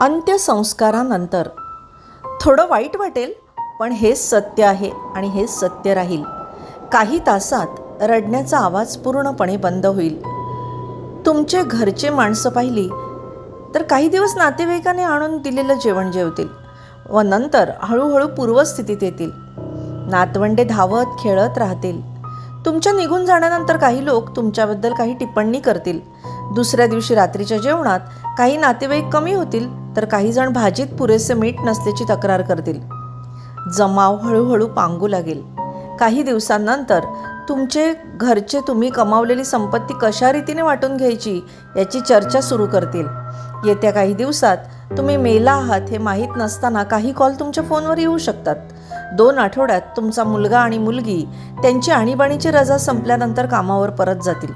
अंत्यसंस्कारानंतर थोडं वाईट वाटेल पण हेच सत्य आहे आणि हे सत्य राहील. काही तासात रडण्याचा आवाज पूर्णपणे बंद होईल. तुमचे घरचे माणसं पाहिली तर काही दिवस नातेवाईकाने आणून दिलेलं जेवण जेवतील व नंतर हळूहळू पूर्वस्थितीत येतील. नातवंडे धावत खेळत राहतील. तुमच्या निघून जाण्यानंतर काही लोक तुमच्याबद्दल काही टिप्पणी करतील. दुसऱ्या दिवशी रात्रीच्या जेवणात काही नातेवाईक कमी होतील तर काही जण भाजीत पुरेसे मीठ नसल्याची तक्रार करतील. जमाव हळूहळू पांगू लागेल. काही दिवसांनंतर तुमचे घरचे तुम्ही कमावलेली संपत्ती कशा रीतीने वाटून घ्यायची याची चर्चा सुरू करतील. येत्या काही दिवसात तुम्ही मेला आहात हे माहीत नसताना काही कॉल तुमच्या फोनवर येऊ शकतात. दोन आठवड्यात तुमचा मुलगा आणि मुलगी त्यांची आणीबाणीची रजा संपल्यानंतर कामावर परत जातील.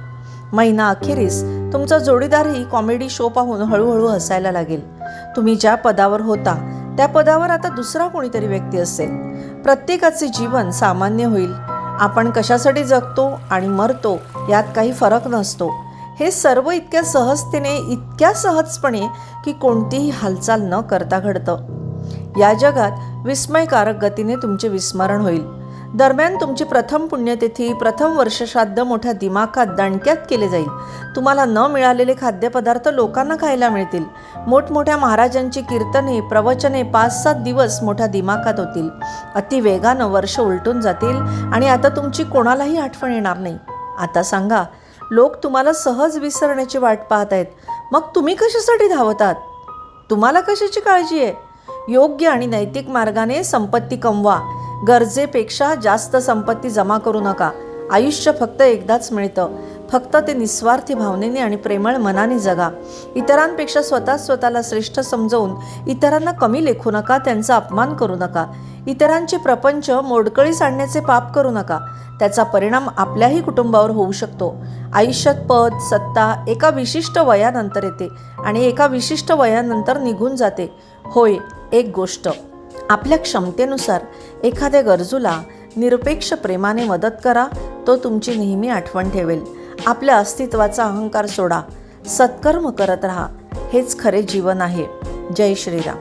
महिना अखेरीस तुमचा जोडीदारही कॉमेडी शो पाहून हळूहळू हसायला लागेल. तुम्ही ज्या पदावर होता त्या पदावर आता दुसरा कोणीतरी व्यक्ती असेल. प्रत्येकाचे जीवन सामान्य होईल. आपण कशासाठी जगतो आणि मरतो यात काही फरक नसतो. हे सर्व इतक्या सहजतेने इतक्या सहजपणे की कोणतीही हालचाल न करता घडतं. या जगात विस्मयकारक गतीने तुमचे विस्मरण होईल. दरम्यान तुमची प्रथम पुण्यतिथी प्रथम वर्षश्राद्ध मोठ्या दिमाखात दणक्यात केले जाईल. तुम्हाला न मिळालेले खाद्यपदार्थ लोकांना खायला मिळतील. मोठमोठ्या महाराजांची कीर्तने प्रवचने पाच सात दिवस मोठ्या दिमाखात होतील. अति वेगानं वर्ष उलटून जातील आणि आता तुमची कोणालाही आठवण येणार नाही. आता सांगा लोक तुम्हाला सहज विसरण्याची वाट पाहत आहेत. मग तुम्ही कशासाठी धावतात? तुम्हाला कशाची काळजी आहे? योग्य आणि नैतिक मार्गाने संपत्ती कमवा. गरजेपेक्षा जास्त संपत्ती जमा करू नका. आयुष्य फक्त एकदाच मिळतं. फक्त ते निस्वार्थी भावनेने आणि प्रेमळ मनाने जगा. इतरांपेक्षा स्वतः स्वतःला श्रेष्ठ समजवून इतरांना कमी लेखू नका त्यांचा अपमान करू नका. इतरांचे प्रपंच मोडकळीस आणण्याचे पाप करू नका. त्याचा परिणाम आपल्याही कुटुंबावर होऊ शकतो. आयुष्यात पद सत्ता एका विशिष्ट वयानंतर येते आणि एका विशिष्ट वयानंतर निघून जाते. होय एक गोष्ट. आपल्या क्षमतेनुसार एखाद्या गरजूला निरपेक्ष प्रेमाने मदत करा तो तुमची नेहमी आठवण ठेवेल. आपल्या अस्तित्वाचा अहंकार सोडा. सत्कर्म करत राहा. हेच खरे जीवन आहे. जय श्रीराम.